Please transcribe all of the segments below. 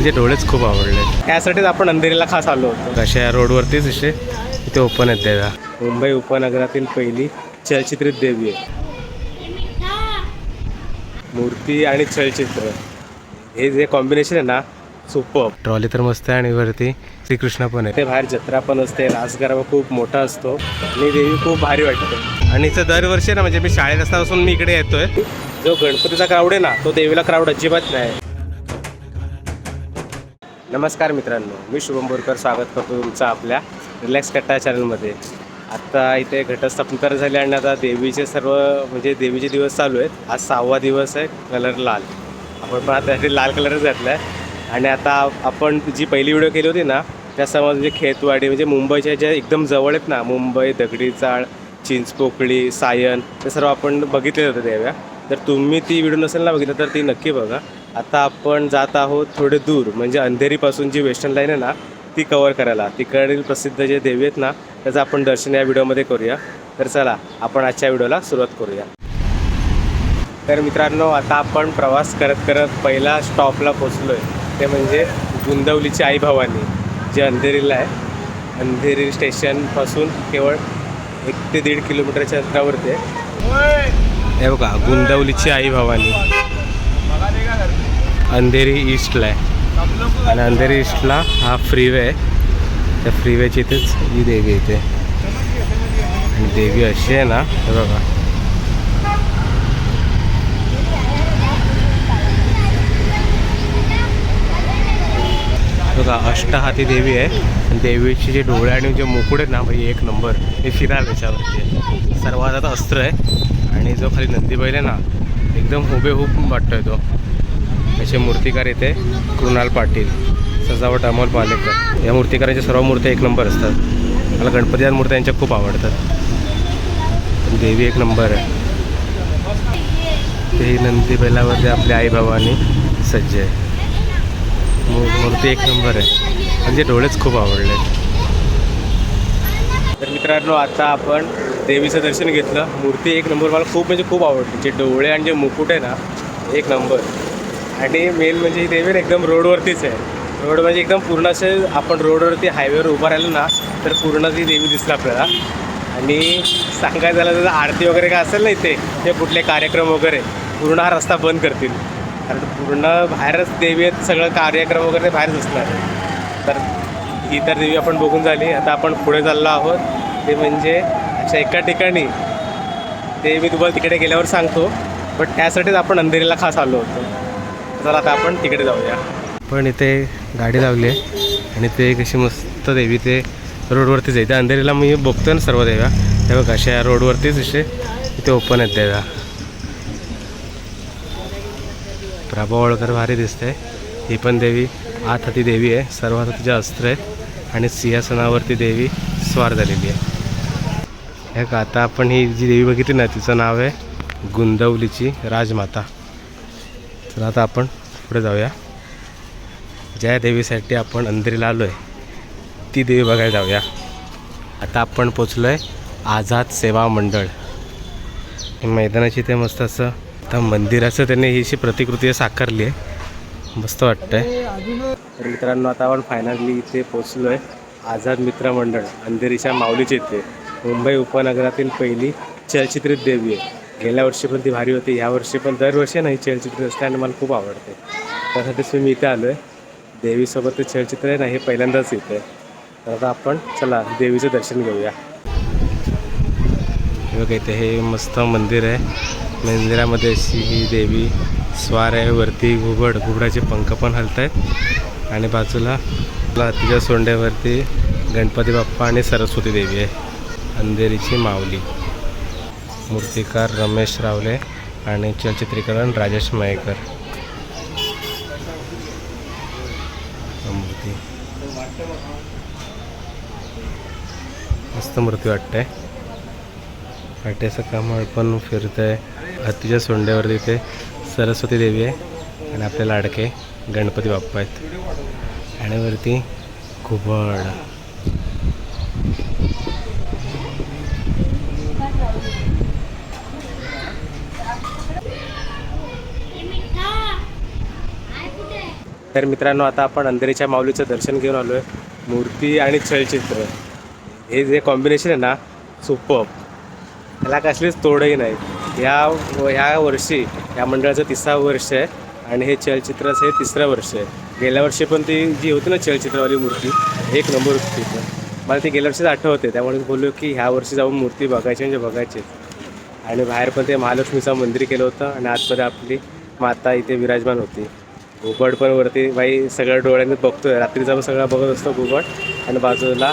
म्हणजे डोळेच खूप आवडले. त्यासाठीच आपण अंधेरीला खास आलो होतो. कशा या रोडवरतीच इथे इथे ओपन आहेत त्याला मुंबई उपनगरातील पहिली चलचित्रित देवी आहे. मूर्ती आणि चलचित्र हे जे कॉम्बिनेशन आहे ना सुपर ट्रॉली तर मस्त आहे आणि वरती श्रीकृष्ण पण आहे. ते बाहेर जत्रा पण असते रासगरावा खूप मोठा असतो आणि देवी खूप भारी वाटते. आणि इथं दरवर्षी ना म्हणजे मी शाळेत असतापासून मी इकडे येतोय. जो गणपतीचा क्राऊड आहे ना तो देवीला क्राऊड अजिबात नाही. नमस्कार मित्रांनो मी शुभम बोरकर स्वागत करतो तुमचं आपल्या रिलॅक्स कट्टा चॅनलमध्ये. आत्ता इथे घटस्थापन तर झाले आणि आता देवीचे सर्व म्हणजे देवीचे दिवस चालू आहेत. आज सहावा दिवस आहे कलर लाल. आपण पण आता लाल कलरच घातला आहे आणि आता आपण जी पहिली व्हिडिओ केली होती ना त्यासमोर म्हणजे खेतवाडी म्हणजे मुंबईच्या ज्या एकदम जवळ आहेत ना मुंबई दगडी चाळ चिंचपोकळी सायन ते सर्व आपण बघितले होते देव्या तर तुम्ही ती व्हिडिओ नसेल ना बघितलं तर ती नक्की बघा. आता आपण जात आहोत थोडे दूर म्हणजे अंधेरीपासून जी वेस्टर्न लाईन आहे ना ती कवर करायला. तिकडील प्रसिद्ध जे देवी आहेत ना त्याचं आपण दर्शन या व्हिडिओमध्ये करूया. तर चला आपण आजच्या व्हिडिओला सुरुवात करूया. तर मित्रांनो आता आपण प्रवास करत करत पहिला स्टॉपला पोचलो आहे ते म्हणजे गुंदवलीची आई भवानी जे अंधेरीला आहे. अंधेरी स्टेशनपासून केवळ एक ते दीड किलोमीटरच्या अंतरावरती आहे. हे बघा गुंदवलीची आई भवानी अंधेरी ईस्टला आहे. आणि अंधेरी ईस्टला हा फ्रीवे आहे. त्या फ्रीवेची इथेच ही देवी येते आणि देवी अशी आहे ना हे बघा. बघा अष्टहाती देवी आहे. आणि देवीचे जे डोळे आणि जे मुकुड आहेत ना भाई एक नंबर. हे फिराल त्याच्यावरती सर्वात आता अस्त्र आहे. आणि जो खाली नंदी बैल आहे ना एकदम हुबेहूब वाटतोय तो. असे मूर्तिकार येते कृणाल पाटील सजावट अमोल पालेकर या मूर्तिकारांच्या सर्व मूर्त्या एक नंबर असतात. मला गणपती या मूर्त्या यांच्या खूप आवडतात. देवी एक नंबर आहे. ते नंदी बैलावरती आपल्या आईबाबांनी सज्ज आहे. मू- मूर्ती एक नंबर आहे. म्हणजे डोळेच खूप आवडले तर मित्रांनो आता आपण देवीचं दर्शन घेतलं. मूर्ती एक नंबर मला खूप म्हणजे खूप आवडली जे डोळे आणि जे मुकुट आहे ना एक नंबर. आणि मेन म्हणजे ही देवी एकदम रोडवरतीच आहे. रोड म्हणजे एकदम पूर्ण असे आपण रोडवरती हायवेवर उभं राहिलो ना तर पूर्ण ती देवी दिसते आपल्याला. आणि सांगायचं झालं तर आरती वगैरे काय असेल ना इथे ते कुठले कार्यक्रम वगैरे पूर्ण हा रस्ता बंद करतील. कारण पूर्ण बाहेरच देवी आहेत सगळं कार्यक्रम वगैरे ते बाहेरच असणार तर ही तर देवी आपण बघून झाली. आता आपण पुढे चाललो आहोत. ते म्हणजे अशा एका ठिकाणी ते मी तुम्हाला तिकडे गेल्यावर सांगतो. बट त्यासाठीच आपण अंधेरीला खास आलो होतो. चला आता आपण तिकडे जाऊया. पण इथे गाडी लावली आहे आणि ते कशी मस्त देवी ते रोडवरतीच आहे. त्या अंधेरीला मी बघतो ना सर्व देव्या. तेव्हा बघा अशा या रोडवरतीच असे इथे ओपन आहेत देव्या. प्रभावळकर भारी दिसते ही पण देवी आत हाती देवी आहे. सर्व हातात तिचे अस्त्र आहेत आणि सिंहासनावरती देवी स्वार झालेली आहे. हे का आता आपण ही जी देवी बघितली ना तिचं नाव आहे गुंदवलीची राजमाता. तर आता आपण पुढे जाऊया. ज्या देवीसाठी आपण अंधेरीला आलो आहे ती देवी बघायला जाऊया. आता आपण पोचलो आहे आझाद सेवा मंडळ. मैदानाची ते मस्त असं आता मंदिराचं त्यांनी ही अशी प्रतिकृती साकारली आहे. मस्त वाटतंय. तर मित्रांनो आता आपण फायनली इथे पोचलो आहे आझाद मित्र मंडळ अंधेरीच्या माऊलीचे इथे. मुंबई उपनगरातील पहिली चलचित्रित देवी आहे. गेल्या वर्षी पण ती भारी होती. यावर्षी वर्षी पण दरवर्षी नाही चलचित्र असते आणि मला खूप आवडते. त्यासाठीच मी इथे आलो आहे देवीसोबत ते चलचित्र आहे ना हे पहिल्यांदाच इथे तर आता आपण चला देवीचं दर्शन घेऊया. बघा इथे हे मस्त मंदिर आहे. मंदिरामध्ये अशी ही देवी स्वार आहे. वरती घुबड घुबडाचे पंख पण हलत आहेत आणि बाजूला तिच्या सोंड्यावरती गणपती बाप्पा आणि सरस्वती देवी आहे. अंधेरीची माऊली. मूर्तिकार रमेश रावले आणि चलचित्रीकरण राजेश मयेकर. मूर्ती. मस्त मूर्ती वाटते. पाट्याचं कामळ पण फिरतं आहे हत्तीच्या सोंड्यावरती ते सरस्वती देवी आहे आणि आपले लाडके गणपती बाप्पा आहेत. आणि वरती घुबड तर मित्रांनो आता आपण अंधेरीच्या माऊलीचं दर्शन घेऊन आलो आहे मूर्ती आणि चलचित्र. हे जे कॉम्बिनेशन आहे ना सुपर त्याला कसलीच तोडही नाही. ह्या ह्या वर्षी या मंडळाचं तिसरं वर्ष आहे आणि हे चलचित्राचं हे तिसरं वर्ष आहे. गेल्या वर्षी पण ती जी होती ना चलचित्रवाली मूर्ती एक नंबर होती मला ती गेल्या वर्षीच आठवते त्यामुळे बोललो की ह्या वर्षी जाऊन मूर्ती बघायची म्हणजे बघायचीच. आणि बाहेर पण ते महालक्ष्मीचं मंदिर केलं होतं आणि आतमध्ये आपली माता इथे विराजमान होती. घुबड पण वरती. बाई सगळ्या डोळ्यांनी बघतोय. रात्रीचा पण सगळं बघत असतो घुबड आणि बाजूला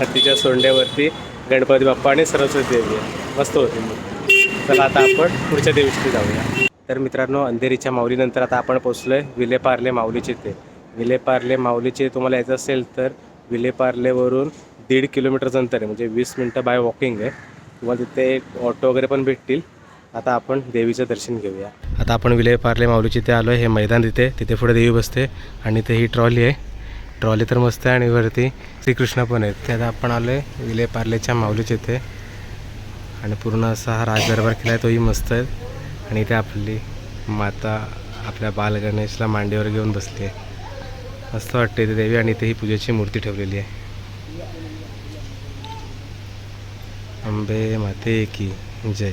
हत्तीच्या सोंड्यावरती गणपती बाप्पा आणि सरस्वती देवी मस्त होती मग चला आता आपण पुढच्या दिवशी जाऊया. तर मित्रांनो अंधेरीच्या माऊलीनंतर आता आपण पोचलो आहे विलेपार्ले माऊलीचे ते. विलेपार्ले माऊलीचे तुम्हाला यायचं असेल तर विलेपार्लेवरून दीड किलोमीटरचं अंतर आहे. म्हणजे वीस मिनटं बाय वॉकिंग आहे. तुम्हाला तिथे एक ऑटो वगैरे पण भेटतील. आता आपण देवीचं दर्शन घेऊया. आता आपण विलेपार्ले माऊलीची इथे आलो आहे हे मैदान तिथे तिथे पुढे देवी बसते आणि ते ही ट्रॉली आहे. ट्रॉली तर मस्त आहे आणि वरती श्रीकृष्ण पण आहेत. ते आता आपण आलो आहे विलेपार्लेच्या माऊलीच्या इथे. आणि पूर्ण असा हा राजदरबार केला आहे तोही मस्त आहे. आणि इथे आपली माता आपल्या बाल गणेशला मांडीवर घेऊन बसली आहे. मस्त वाटते इथे देवी आणि इथे ही पूजेची मूर्ती ठेवलेली आहे. अंबे माते की जय.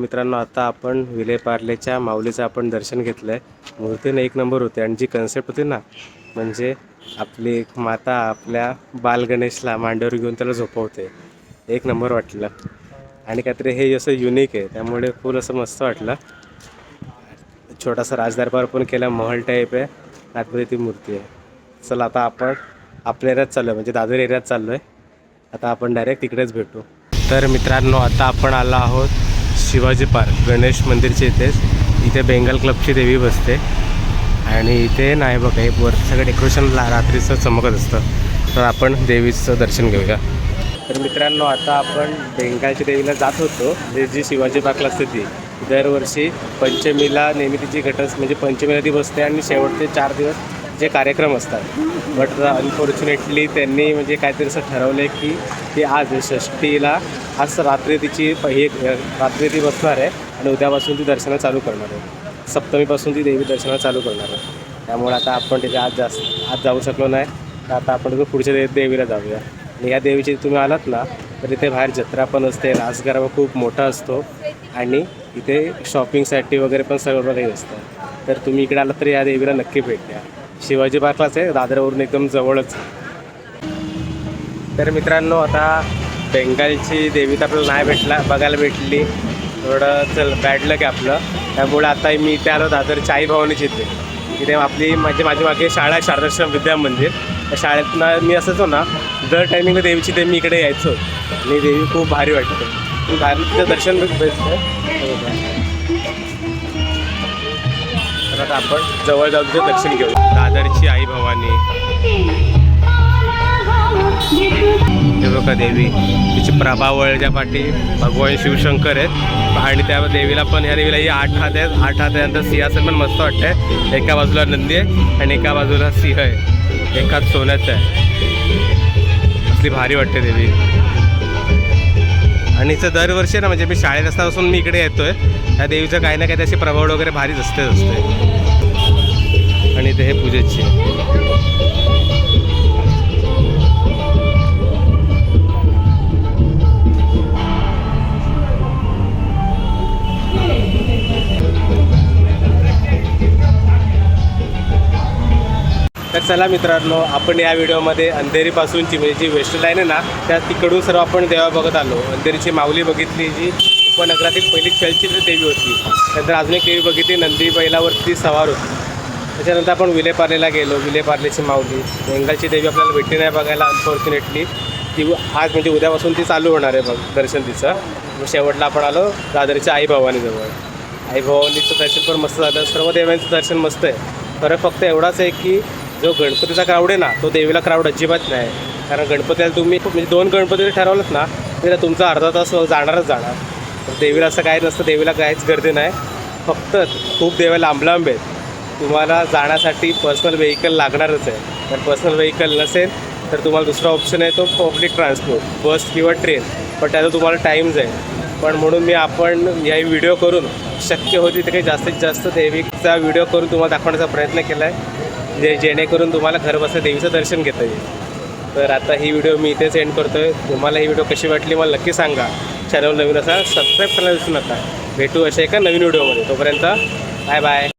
मित्रांनो आता आपण विलेपार्लेच्या माऊलीचं आपण दर्शन घेतलं आहे मूर्तीनं एक नंबर होते आणि जी कन्सेप्ट होती ना म्हणजे आपली एक माता आपल्या बाल गणेशला मांडीवर घेऊन त्याला झोपवते. एक नंबर वाटलं. आणि काहीतरी हे असं युनिक आहे त्यामुळे फुल असं मस्त वाटलं. छोटासा राजदरबार पण केला महल टाईप आहे. आतमध्ये ती मूर्ती आहे. चला आता आपण आपल्या एरियात चाललो आहे म्हणजे दादर एरियात चाललो आहे आता आपण डायरेक्ट तिकडेच भेटू. तर मित्रांनो आता आपण आलो आहोत शिवाजी पार्क गणेश मंदिरच्या इथेच इथे बेंगल क्लबची देवी बसते. आणि इथे नाही बघा हे वर सगळं डेकोरेशन ला रात्रीचं चमकत असतं. तर आपण देवीचं दर्शन घेऊया. तर मित्रांनो आता आपण बेंगालच्या देवीला जात होतो. जे जी शिवाजी पार्कला असते ती. दरवर्षी पंचमीला नेहमी तिची घटस म्हणजे पंचमीला ती बसते आणि शेवटचे चार दिवस जे कार्यक्रम असतात. बट अनफॉर्च्युनेटली uh, त्यांनी म्हणजे काहीतरी असं ठरवलं आहे की ती आज षष्टीला आज रात्री तिची पहि रात्री ती बसणार आहे आणि उद्यापासून ती दर्शनं चालू करणार आहे. सप्तमीपासून ती देवी दर्शनं चालू करणार आहे. त्यामुळे आता आपण तिथे आज जास्त आज जाऊ शकलो नाही. तर आता आपण पुढच्या दे देवीला जाऊया. आणि या देवीचे तुम्ही आलात ना तर इथे बाहेर जत्रा पण असते. रासगरा खूप मोठा असतो. आणि इथे शॉपिंगसाठी वगैरे पण सर्व काही असतं तर तुम्ही इकडे आलात तर या देवीला नक्की भेट द्या. शिवाजी पार्कलाच आहे दादरवरून एकदम जवळच. तर मित्रांनो आता बेंगालची देवी तर आपल्याला नाही भेटला बघायला भेटली. थोडं चल बॅड लक आपलं. त्यामुळे आता मी इथे आलो दादरच्या आई भवानीची इथे. इथे आपली म्हणजे माझी मागे शाळा आहे शारदाश्रम विद्या मंदिर. त्या शाळेतनं मी असंच हो ना दर टायमिंगला देवीची ते मी इकडे यायचो. आणि देवी खूप भारी वाटते. भारी तिचं दर्शन भेटतं. तर आता आपण जवळ जाऊन तिथे दर्शन घेऊ दादरची आई भवानी. हे देवी तिची प्रभावळच्या पाठी भगवान शिवशंकर आहेत. आणि त्या देवीला पण या देवीला ही आठ हात आहेत. आठ हात त्यानंतर सिंहासन पण मस्त वाटतंय. एका बाजूला नंदी आहे आणि एका बाजूला सिंह आहे. एकाच सोन्याचं आहे. असली भारी वाटते देवी. आणि हिचं दरवर्षी ना म्हणजे मी शाळेत असतापासून मी इकडे येतोय. त्या देवीचं काही ना काही त्याची प्रभाव वगैरे भारीच असतेच असते. आणि ते हे पूजेची तर चला मित्रांनो आपण या व्हिडिओमध्ये अंधेरीपासूनची म्हणजे जी वेस्ट लाईन आहे ना त्या तिकडून सर्व आपण देवा बघत आलो. अंधेरीची माऊली बघितली जी उपनगरातील पहिली चलचित्र देवी होती. नंतर अजून एक देवी बघितली नंदी बैलावरती सवार होती. त्याच्यानंतर आपण विलेपार्लेला गेलो. विलेपार्लेची माऊली. बेंगालची देवी आपल्याला भेटली नाही बघायला अनफॉर्च्युनेटली ती आज म्हणजे उद्यापासून ती चालू होणार आहे बघ दर्शन तिचं. मग शेवटला आपण आलो दादरच्या आई भवानीजवळ आई भवानीचं दर्शन पण मस्त झालं. सर्व देवांचं दर्शन मस्त आहे. खरं फक्त एवढाच आहे की जो गणपतीचा क्राऊड आहे ना तो देवीला क्राऊड अजिबात नाही. कारण गणपतीला तुम्ही म्हणजे दोन गणपती ठरवलंच ना तर तुमचा अर्धा तास जाणारच जाणार. तर देवीला असं काही नसतं देवीला काहीच गर्दी नाही. फक्त खूप देवा लांब लांब आहेत. तुम्हाला जाण्यासाठी पर्सनल व्हेकल लागणारच आहे. तर पर्सनल व्हेकल नसेल तर तुम्हाला दुसरा ऑप्शन आहे तो पब्लिक ट्रान्सपोर्ट बस किंवा ट्रेन पण त्याचा तुम्हाला टाईम जाईल पण म्हणून मी आपण या व्हिडिओ करून शक्य होती तर काही जास्तीत जास्त देवीचा व्हिडिओ करून तुम्हाला दाखवण्याचा प्रयत्न केला आहे जे जेणेकरून तुम्हाला घर बसल्या देवीचं दर्शन घेता येईल. तर आता ही व्हिडिओ मी इथेच एंड करतो आहे तुम्हाला ही व्हिडिओ कशी वाटली मला नक्की सांगा. चॅनल नवीन असा सबस्क्राईब करायला विसरू नका. भेटू अशा एका नवीन व्हिडिओमध्ये तोपर्यंत बाय बाय